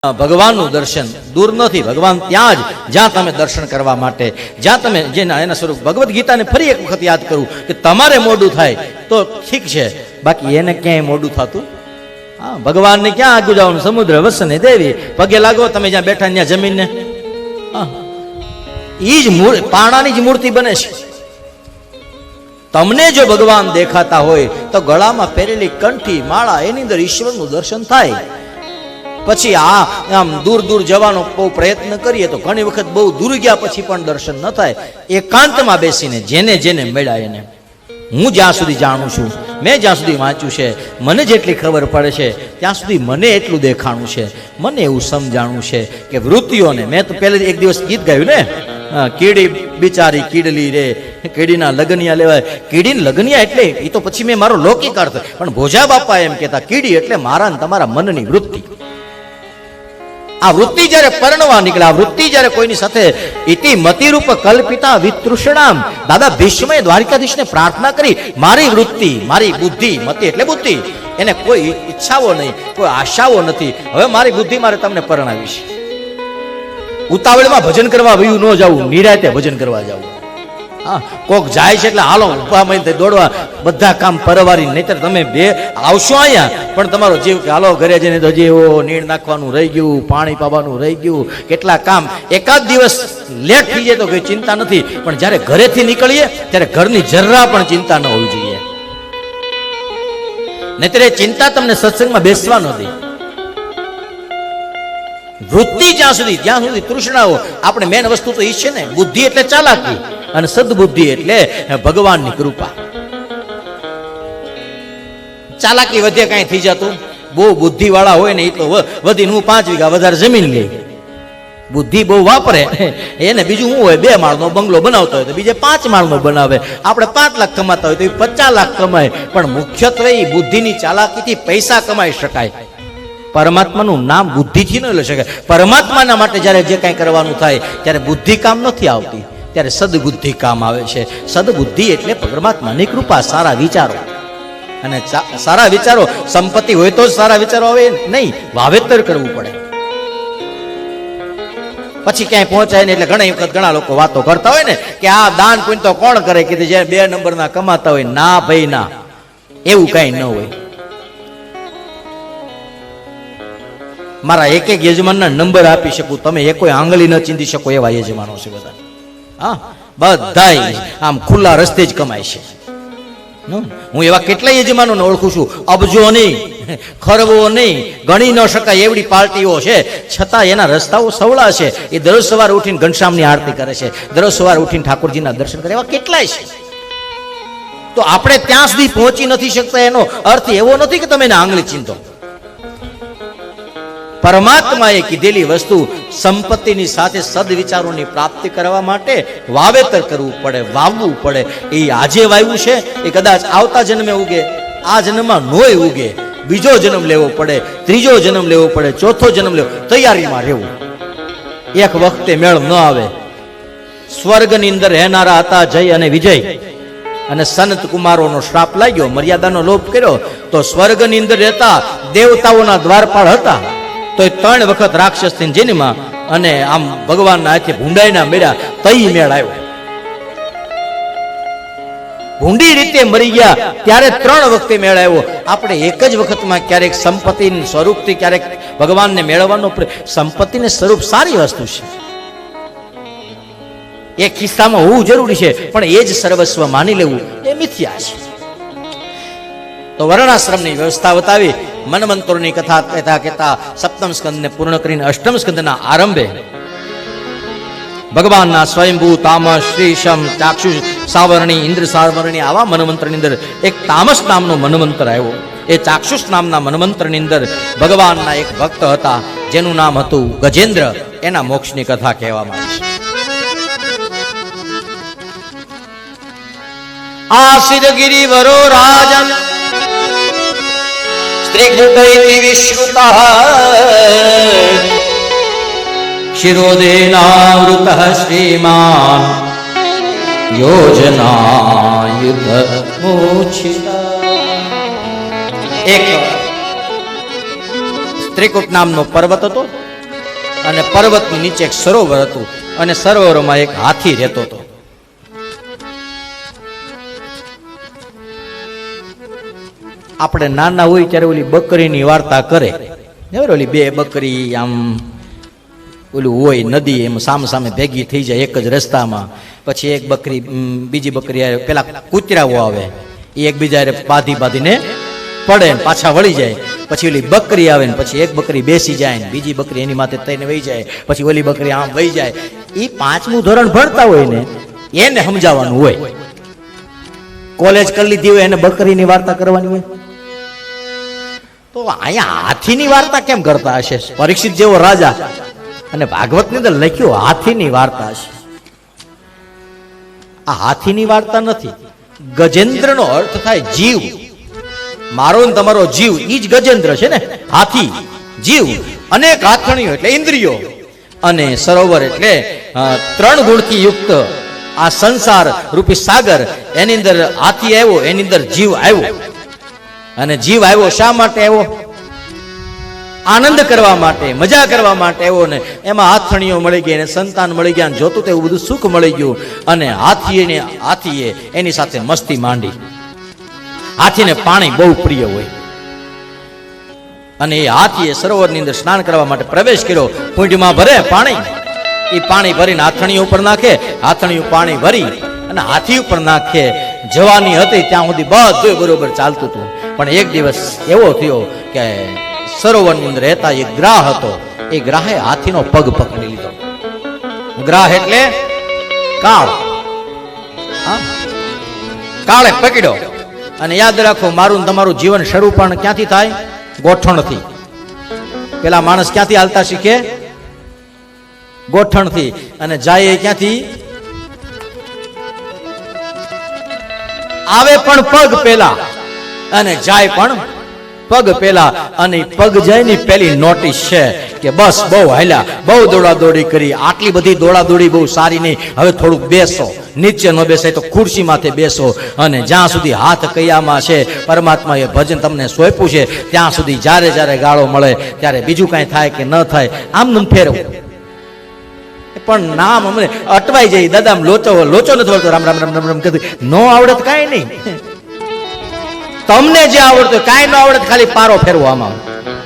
ભગવાનનું દર્શન દૂર નથી. ભગવાન ત્યાં જ, જ્યાં તમે દર્શન કરવા માટે, જ્યાં તમે જેના, એના સ્વરૂપ ભગવદ્ ગીતાને ફરી એક વખત યાદ કરું કે તમારે મોડું થાય, તો ઠીક છે. બાકી એને ક્યાંય મોડું થતું? હા, ભગવાનને ક્યાં આગું જવાનું? સમુદ્ર વસને દેવી. પગે લાગો, તમે જ્યાં બેઠા ત્યાં જમીનને. ઈ જ મૂળ, પાણાની જ મૂર્તિ બને છે. તમને જો ભગવાન દેખાતા હોય, તો ગળામાં પહેરેલી કંઠી, માળા, એની અંદર ઈશ્વરનું દર્શન થાય. પછી આ, આમ દૂર દૂર જવાનો બહુ પ્રયત્ન કરીએ તો ઘણી વખત બહુ દૂર ગયા પછી પણ દર્શન ન થાય. એકાંતમાં બેસીને જેને જેને મળ્યા એને. હું જ્યાં સુધી જાણું છું, મેં જ્યાં સુધી વાંચ્યું છે, મને જેટલી ખબર પડે છે, ત્યાં સુધી મને એટલું દેખાણું છે. મને એવું સમજાણું છે કે વૃત્તિઓને, મેં તો પહેલે એક દિવસ ગીત ગાયું ને? કીડી બિચારી કીડલી રે, કીડીના લગનિયા લેવાય. કીડીને લગનિયા એટલે એ તો પછી મેં મારો લૌકિક અર્થ. પણ ભોજા બાપા એમ કહેતા, કીડી એટલે મારા ને તમારા મનની વૃત્તિ. આ વૃત્તિ જ્યારે પરણવા નીકળે, આ વૃત્તિ જ્યારે કોઈની સાથે ઇતિ મતિરૂપ કલ્પિતા વિતૃષણામ, દાદા ભીષ્મએ દ્વારિકાધીશને પ્રાર્થના કરી, મારી વૃત્તિ, મારી બુદ્ધિ, મતિ એટલે બુદ્ધિ. એને કોઈ ઈચ્છાઓ નહીં, કોઈ આશાઓ નથી. હવે મારી બુદ્ધિ મારે તમને પરણાવીશ. ઉતાવળમાં ભજન કરવા વયું ન જવું નિરાતે ભજન કરવા જવું કોક જાય છે એટલે હાલો ઉપા મહિને દોડવા. બધા કામ પરવારી, નહીતર તમે બે આવશો અહીંયા. પણ તમારો જીવ કે હાલો, ઘરે જઈને તો હજી એવો નીણ નાખવાનું રહી ગયું, પાણી પાવાનું રહી ગયું. કેટલા કામ. એકાદ દિવસ લેટ થઈ જાય તો કોઈ ચિંતા નથી. પણ જ્યારે ઘરેથી નીકળીએ, ત્યારે ઘરની જરા પણ ચિંતા ન હોવી જોઈએ. નહીતર એ ચિંતા તમને સત્સંગમાં બેસવા નથી વૃત્તિ જ્યાં સુધી જ્યાં સુધી તૃષ્ણાઓ. આપણે મેન વસ્તુ તો એ છે ને, બુદ્ધિ એટલે ચાલાકી. અને સદબુદ્ધિ એટલે ભગવાનની કૃપા. ચાલાકી વધે કાંઈ થઈ જતું? બહુ બુદ્ધિ વાળા હોય ને એ તો વધીને હું પાંચ વીઘા વધારે જમીન લે બુદ્ધિ બહુ વાપરે. એને બીજું શું હોય, બે માળનો બંગલો બનાવતો હોય તો બીજે પાંચ માળનો બનાવે. આપણે પાંચ લાખ કમાતા હોય તો એ પચાસ લાખ કમાય. પણ મુખ્યત્વે એ બુદ્ધિની ચાલાકીથી પૈસા કમાઈ શકાય. પરમાત્માનું નામ બુદ્ધિથી ન લઈ શકાય. પરમાત્માના માટે જ્યારે જે કાંઈ કરવાનું થાય, ત્યારે બુદ્ધિ કામ નથી આવતી. ત્યારે સદબુદ્ધિ કામ આવે છે. સદબુદ્ધિ એટલે પરમાત્માની કૃપા, સારા વિચારો. અને સારા વિચારો, સંપત્તિ હોય તો જ સારા વિચારો આવે, નહીં, વાવેતર કરવું પડે. પછી ક્યાંય પહોંચાય ને એટલે ઘણી વખત ઘણા લોકો વાતો કરતા હોય ને, કે આ દાન પુણ્ય તો કોણ કરે? કે જે બે નંબરના કમાતા હોય, ના ભાઈ, ના. એવું કઈ ન હોય. મારા એક એક યજમાનના નંબર આપી શકું. તમે એ કોઈ આંગળી ન ચીંધી શકો એવા યજમાનો છે બધા. હા, બધાય આમ ખુલ્લા રસ્તે જ કમાય છે. હું એવા કેટલાય યજમાનોને ઓળખું છું. અબજો નહીં, ખરવો નહીં. ગણી ન શકાય એવડી પાર્ટીઓ છે. છતાં એના રસ્તાઓ સવળા છે. એ દરરોજ સવારે ઉઠીને ઘનશ્યામની આરતી કરે છે. દરરોજ સવારે ઉઠીને ઠાકોરજીના દર્શન કરે. એવા કેટલાય છે. તો આપણે ત્યાં સુધી પહોંચી નથી શકતા એનો અર્થ એવો નથી કે તમે એને આંગળી ચીંધો. પરમાત્માએ કીધેલી વસ્તુ સંપત્તિની સાથે સદવિચારોની પ્રાપ્તિ કરવા માટે વાવેતર કરવું પડે, વાવવું પડે. એ આજે વાવ્યું છે, એ કદાચ આવતા જન્મે ઉગે, આ જન્મમાં નોય ઉગે. બીજો જન્મ લેવો પડે, ત્રીજો જન્મ લેવો પડે, ચોથો જન્મ લેવો, તૈયારીમાં રહેવું. એક વખતે મેળ ન આવે. સ્વર્ગની અંદર રહેનારા હતા જય અને વિજય. અને સંત કુમારોનો શ્રાપ લાગ્યો, મર્યાદાનો લોપ કર્યો. તો સ્વર્ગની અંદર રહેતા દેવતાઓના દ્વારપાળ હતા. તો ત્રણ વખત રાક્ષસ જેનીમાં અને આમ ભગવાનના હાથે ભૂંડાઈના મેળ્યા તઈ મેળ આવ્યો. ભૂંડી રીતે મરી ગયા ત્યારે ત્રણ વખતે મેળ આવ્યો. આપણે એક જ વખતમાં ક્યારેક સંપત્તિ સ્વરૂપથી ક્યારેક ભગવાનને મેળવવાનો સંપત્તિને સ્વરૂપ સારી વસ્તુ છે. એ કિસ્સામાં હોવું જરૂરી છે, પણ એ જ સર્વસ્વ માની લેવું એ મિથ્યા છે. તો વર્ણાશ્રમની વ્યવસ્થા બતાવી મનમંત્રોની કથા કહેતા કહેતા સપ્તમ સ્કંદને પૂર્ણ કરીને અષ્ટમ સ્કંદના આરંભે ભગવાનના સ્વયંભૂ તામસ, શ્રીશમ, ચાક્ષુષ, સાવરણી, ઇન્દ્ર સાવરણી આવા મનમંત્રની અંદર એક તામસ નામનો મનમંત્ર આવ્યો. એ ચાક્ષુષ નામના મનમંત્રની અંદર ભગવાનના એક ભક્ત હતા, જેનું નામ હતું ગજેન્દ્ર. એના મોક્ષની કથા કહેવામાં આવી છે. આસિદ ગિરિવરો રાજન સ્ત્રીકૃતૈતિ शिरोदेनावृतः श्रीमान् શ્રીમાન યોજનાયુધ એક ત્રિકૂટ નામનો પર્વત હતો અને પર્વતની નીચે એક સરોવર હતું અને સરોવરમાં એક હાથી રહેતો હતો. આપણે નાના હોય ત્યારે ઓલી બકરીની વાર્તા કરે. ખબર ઓલી બે બકરી આમ ઓલું હોય નદી એમ સામ સામે ભેગી થઈ જાય એક જ રસ્તામાં. પછી એક બકરી બીજી બકરી પેલા કૂતરાઓ આવે. એ એકબીજા બાંધી બાંધીને પડે ને પાછા વળી જાય. પછી ઓલી બકરી આવે ને પછી એક બકરી બેસી જાય ને બીજી બકરી એની માથે તઈને વહી જાય. પછી ઓલી બકરી આમ વહી જાય. એ પાંચમું ધોરણ ભણતા હોય ને, એને સમજાવવાનું હોય. કોલેજ કરી લીધી હોય એને બકરીની વાર્તા કરવાની હોય. તો અહીંયા હાથીની વાર્તા કેમ કરતા હશે? પરીક્ષિત જેવો રાજા અને ભાગવતની અંદર લખ્યું, હાથીની વાર્તા હશે આ હાથીની વાર્તા નથી. ગજેન્દ્રનો અર્થ થાય જીવ. મારો ને તમારો જીવ, ઈ જ ગજેન્દ્ર છે ને? હાથી, જીવ, અનેક હાથણીઓ એટલે ઇન્દ્રિયો. અને સરોવર એટલે ત્રણ ગુણથી યુક્ત. આ સંસાર રૂપી સાગર, એની અંદર હાથી આવ્યો, એની અંદર જીવ આવ્યો. અને જીવ આવ્યો શા માટે આવ્યો? આનંદ કરવા માટે, મજા કરવા માટે આવ્યો ને એમાં હાથણીઓ મળી ગઈ અને સંતાન મળી ગયા જોતું તેવું બધું સુખ મળી ગયું. અને હાથીએ હાથીએ એની સાથે મસ્તી માંડી. હાથીને પાણી બહુ પ્રિય હોય. અને એ હાથીએ સરોવરની અંદર સ્નાન કરવા માટે પ્રવેશ કર્યો. કુંડમાં ભરે પાણી. એ પાણી ભરીને હાથણીઓ ઉપર નાખે. હાથણીઓ પાણી ભરી અને હાથી ઉપર નાખે. જવાની હતી ત્યાં સુધી બધું બરોબર ચાલતું હતું. પણ એક દિવસ એવો થયો કે સરોવરની અંદર રહેતા એક ગ્રાહ હતો. એ ગ્રાહે હાથીનો પગ પકડી લીધો. ગ્રાહ એટલે કાળ. કાળે પકડ્યો. અને યાદ રાખો, મારું તમારું જીવન શરૂ પણ ક્યાંથી થાય? ગોઠણથી. પેલા માણસ ક્યાંથી હાલતા શીખે? ગોઠણથી. અને જાય એ ક્યાંથી? આવે પણ પગ પેલા. અને જાય પણ પગ પેલા. અને પગ જાય ની પેલી નોટિસ છે કે બસ બહુ હાલ્યા. બહુ દોડા દોડી કરી. આટલી બધી દોડા દોડી બહુ સારી નહીં. હવે થોડુંક બેસો. નીચે ન બેસાય તો ખુરશી માથે બેસો. અને જ્યાં સુધી હાથ કૈયામાં છે, પરમાત્માએ ભજન તમને સોંપ્યું છે, ત્યાં સુધી જ્યારે જ્યારે ગાળો મળે, ત્યારે બીજું કાંઈ થાય કે ન થાય આમ નમ ફેરવું. પણ નામ અમને અટવાઈ જાય. દાદા લોચો લોચો નથી રામ રામ રામ રામ રામ કીધું ન આવડત કાંઈ નહીં. તમને જે આવડતું કાંઈ ન આવડત ખાલી પારો ફેરવો આમાં.